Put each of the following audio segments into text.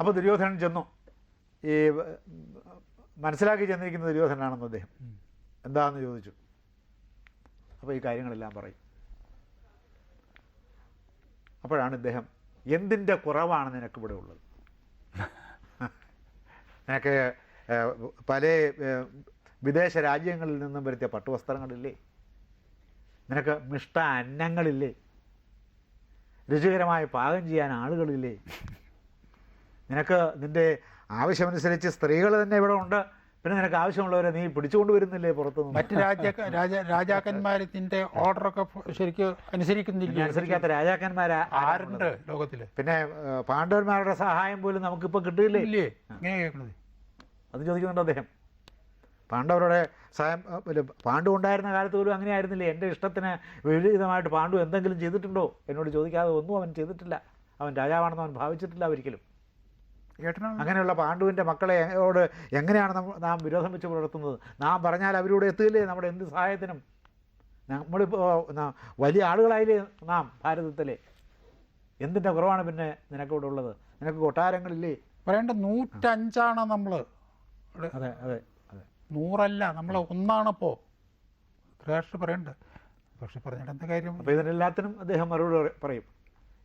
അപ്പോൾ ദുര്യോധനൻ ചെന്നു. ഈ മനസ്സിലാക്കി ചെന്നിരിക്കുന്ന ദുര്യോധനാണെന്ന് അദ്ദേഹം. എന്താണെന്ന് ചോദിച്ചു. അപ്പോൾ ഈ കാര്യങ്ങളെല്ലാം പറയും. അപ്പോഴാണ് ഇദ്ദേഹം എന്തിന്റെ കുറവാണ് നിനക്കിവിടെ ഉള്ളത്? നിനക്ക് പല വിദേശ രാജ്യങ്ങളിൽ നിന്നും വരുത്തിയ പട്ടുവസ്ത്രങ്ങളില്ലേ? നിനക്ക് മിഷ്ട അന്നങ്ങളില്ലേ? രുചികരമായി പാകം ചെയ്യാൻ ആളുകളില്ലേ? നിനക്ക് നിന്റെ ആവശ്യമനുസരിച്ച് സ്ത്രീകൾ തന്നെ ഇവിടെ ഉണ്ട്. പിന്നെ നിനക്ക് ആവശ്യമുള്ളവരെ നീ പിടിച്ചുകൊണ്ട് വരുന്നില്ലേ പുറത്തുനിന്ന്? മറ്റ് രാജ രാജ രാജാക്കന്മാർ ഇതിന്റെ ഓർഡറൊക്കെ ശരിക്കും അനുസരിക്കുന്നില്ല. അനുസരിക്കാത്ത രാജാക്കന്മാരാ ആരുണ്ട് ലോകത്തിൽ? പിന്നെ പാണ്ഡവന്മാരുടെ സഹായം പോലും നമുക്കിപ്പോൾ കിട്ടിയില്ലേ? ഇല്ലേ? ഇങ്ങനെ കേൾക്കുന്നത്. അത് ചോദിക്കുന്നുണ്ട് അദ്ദേഹം. പാണ്ഡവരുടെ സഹായം പാണ്ഡു ഉണ്ടായിരുന്ന കാലത്ത് പോലും അങ്ങനെ ആയിരുന്നില്ലേ എന്റെ ഇഷ്ടത്തിന് വിപരീതമായിട്ട് പാണ്ഡു എന്തെങ്കിലും ചെയ്തിട്ടുണ്ടോ? എന്നോട് ചോദിക്കാതെ ഒന്നും അവൻ ചെയ്തിട്ടില്ല. അവൻ രാജാവാണെന്ന് അവൻ ഭാവിച്ചിട്ടില്ല ഒരിക്കലും. അങ്ങനെയുള്ള പാണ്ഡുവിന്റെ മക്കളെ ഓട് എങ്ങനെയാണ് നാം വിരോധം വെച്ച് പുലർത്തുന്നത്? നാം പറഞ്ഞാൽ അവരോട് എത്തില്ലേ നമ്മുടെ എന്ത് സഹായത്തിനും? നമ്മളിപ്പോൾ വലിയ ആളുകളായില്ലേ നാം ഭാരതത്തിലെ? എന്തിന്റെ കുറവാണ് പിന്നെ നിനക്ക് നിനക്കിവിടെ ഉള്ളത്? നിനക്ക് കൊട്ടാരങ്ങളില്ലേ? പറയേണ്ട നൂറ്റഞ്ചാണ് നമ്മൾ ഇവിടെ അതെ അതെ അതെ. നൂറല്ല നമ്മൾ ഒന്നാണപ്പോൾ ധൃതരാഷ്ട്ര പറയണ്ട. പക്ഷെ പറഞ്ഞിട്ട് എന്താ കാര്യം? അപ്പോൾ ഇതിനെല്ലാത്തിനും അദ്ദേഹം മറുപടി പറയും.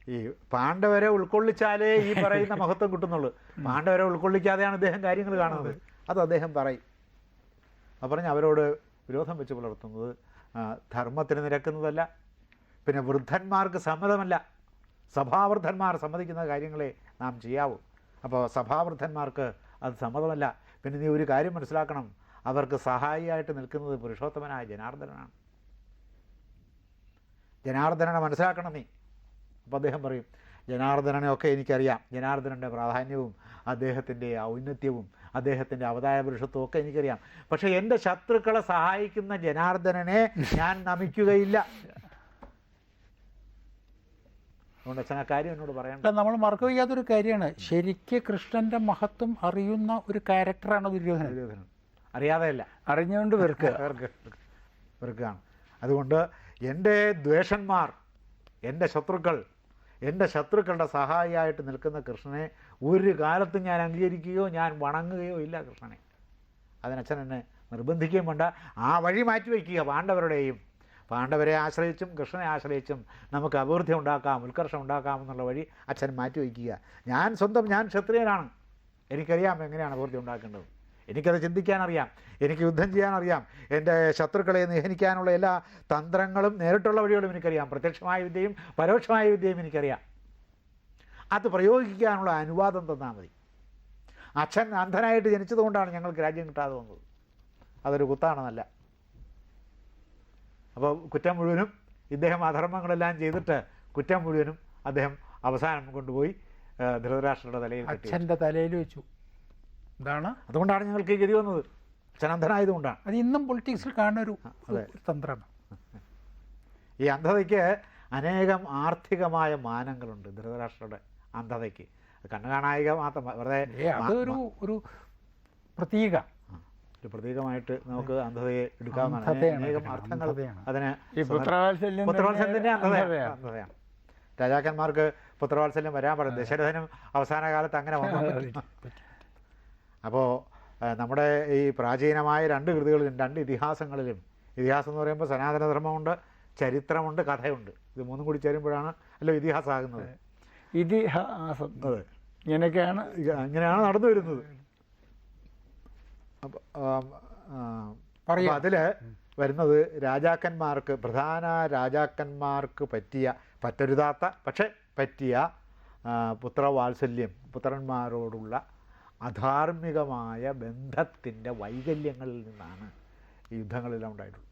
ഈ പാണ്ഡവരെ ഉൾക്കൊള്ളിച്ചാലേ ഈ പറയുന്ന മഹത്വം കിട്ടുന്നുള്ളൂ. പാണ്ഡവരെ ഉൾക്കൊള്ളിക്കാതെയാണ് അദ്ദേഹം കാര്യങ്ങൾ കാണുന്നത്. അത് അദ്ദേഹം പറയും. അത് പറഞ്ഞ് അവരോട് വിരോധം വെച്ച് പുലർത്തുന്നത് ധർമ്മത്തിന് നിരക്കുന്നതല്ല പിന്നെ വൃദ്ധന്മാർക്ക് സമ്മതമല്ല. സഭാവൃദ്ധന്മാർ സമ്മതിക്കുന്ന കാര്യങ്ങളെ നാം ചെയ്യാവൂ. അപ്പോൾ സഭാവൃദ്ധന്മാർക്ക് അത് സമ്മതമല്ല. പിന്നെ നീ ഒരു കാര്യം മനസ്സിലാക്കണം. അവർക്ക് സഹായിയായിട്ട് നിൽക്കുന്നത് പുരുഷോത്തമനായ ജനാർദ്ദനാണ് ജനാർദ്ദനനെ മനസ്സിലാക്കണം നീ. അപ്പോൾ അദ്ദേഹം പറയും ജനാർദ്ദനനെ ഒക്കെ എനിക്കറിയാം. ജനാർദ്ദനന്റെ പ്രാധാന്യവും അദ്ദേഹത്തിന്റെ ഔന്നത്യവും അദ്ദേഹത്തിന്റെ അവതാര പുരുഷത്വവും ഒക്കെ എനിക്കറിയാം. പക്ഷേ എന്റെ ശത്രുക്കളെ സഹായിക്കുന്ന ജനാർദ്ദനനെ ഞാൻ നമിക്കുകയില്ല. അതുകൊണ്ട് അച്ഛൻ ആ കാര്യം എന്നോട് പറയണ്ട നമ്മൾ മറക്കു വയ്യാത്തൊരു കാര്യമാണ്. ശരിക്ക് കൃഷ്ണന്റെ മഹത്വം അറിയുന്ന ഒരു ക്യാരക്ടറാണ് ദുര്യോധനൻ. ദുര്യോധനൻ. അറിയാതെയല്ല. അറിഞ്ഞുകൊണ്ട് വെറുക്കുക. വെറുക്കുകയാണ്. അതുകൊണ്ട് എന്റെ ദ്വേഷന്മാർ എന്റെ ശത്രുക്കൾ എന്റെ ശത്രുക്കളുടെ സഹായിയായിട്ട് നിൽക്കുന്ന കൃഷ്ണനെ ഒരു കാലത്തും ഞാൻ അംഗീകരിക്കുകയോ ഞാൻ വണങ്ങുകയോ ഇല്ല കൃഷ്ണനെ. അതിനച്ഛൻ എന്നെ നിർബന്ധിക്കുകയും വേണ്ട. ആ വഴി മാറ്റിവെക്കുക പാണ്ഡവരുടെയും. പാണ്ഡവരെ ആശ്രയിച്ചും കൃഷ്ണനെ ആശ്രയിച്ചും നമുക്ക് അഭിവൃദ്ധി ഉണ്ടാക്കാം ഉത്കർഷം ഉണ്ടാക്കാം എന്നുള്ള വഴി അച്ഛൻ മാറ്റിവെക്കുക ഞാൻ സ്വന്തം ഞാൻ ക്ഷത്രിയനാണ്. എനിക്കറിയാം എങ്ങനെയാണ് അഭിവൃദ്ധി ഉണ്ടാക്കേണ്ടത്. എനിക്കത് ചിന്തിക്കാനറിയാം. എനിക്ക് യുദ്ധം ചെയ്യാനറിയാം. എന്റെ ശത്രുക്കളെ നിഹനിക്കാനുള്ള എല്ലാ തന്ത്രങ്ങളും നേരിട്ടുള്ള വഴികളും എനിക്കറിയാം. പ്രത്യക്ഷമായ വിദ്യയും പരോക്ഷമായ വിദ്യയും എനിക്കറിയാം. അത് പ്രയോഗിക്കാനുള്ള അനുവാദം തന്നാൽ മതി. അച്ഛൻ അന്ധനായിട്ട് ജനിച്ചതുകൊണ്ടാണ് ഞങ്ങൾക്ക് രാജ്യം കിട്ടാതെ വന്നത്. അതൊരു കുത്താണെന്നല്ല. അപ്പോൾ കുറ്റം മുഴുവനും ഇദ്ദേഹം അധർമ്മങ്ങളെല്ലാം ചെയ്തിട്ട് കുറ്റം മുഴുവനും അദ്ദേഹം അവസാനം കൊണ്ടുപോയി ധൃതരാഷ്ട്രയുടെ തലയിൽ അച്ഛന്റെ തലയിൽ വെച്ചു. ഇതാണ് അതുകൊണ്ടാണ് ഞങ്ങൾക്ക് ഗതി വന്നത്. അച്ഛൻ അന്ധനായതുകൊണ്ടാണ് അത് ഇന്നും പൊളിറ്റിക്സിൽ കാണുന്ന ഒരു തന്ത്രമാണ്. ഈ അന്ധതയ്ക്ക് അനേകം ആർത്ഥികമായ മാനങ്ങളുണ്ട് ധൃതരാഷ്ട്രയുടെ അന്ധതയ്ക്ക്. കണ്ണു കാണായിക മാത്രം വെറുതെ അതൊരു ഒരു പ്രതീക. ഒരു പ്രതീകമായിട്ട് നമുക്ക് അന്ധതയെ എടുക്കാവുന്നതാണ്. അനേകം അർത്ഥങ്ങൾ. അതിന് പുത്രവാത്സല്യത്തിന്റെ അന്ധതയാണ്. രാജാക്കന്മാർക്ക് പുത്രവാത്സല്യം വരാൻ പാടില്ല ദശരഥനും അവസാന കാലത്ത് അങ്ങനെ വന്നു. അപ്പോൾ നമ്മുടെ ഈ പ്രാചീനമായ രണ്ട് കൃതികളിലും രണ്ട് ഇതിഹാസങ്ങളിലും ഇതിഹാസം എന്ന് പറയുമ്പോൾ സനാതനധർമ്മമുണ്ട് ചരിത്രമുണ്ട് കഥയുണ്ട്. ഇത് മൂന്നും കൂടി ചേരുമ്പോഴാണ് അല്ലോ ഇതിഹാസമാകുന്നത്. ഇതിഹാസം. അതെ. ഇങ്ങനെയൊക്കെയാണ് ഇങ്ങനെയാണ് അങ്ങനെയാണ് നടന്നു വരുന്നത്. അപ്പോൾ പറയാം. അതിൽ വരുന്നത് രാജാക്കന്മാർക്ക് പ്രധാന രാജാക്കന്മാർക്ക് പറ്റിയ പറ്റരുതാത്ത പക്ഷേ പറ്റിയ പുത്രവാത്സല്യം പുത്രന്മാരോടുള്ള അധാർമികമായ ബന്ധത്തിന്റെ വൈകല്യങ്ങളിൽ നിന്നാണ് യുദ്ധങ്ങളെല്ലാം ഉണ്ടായിട്ടുള്ളത്.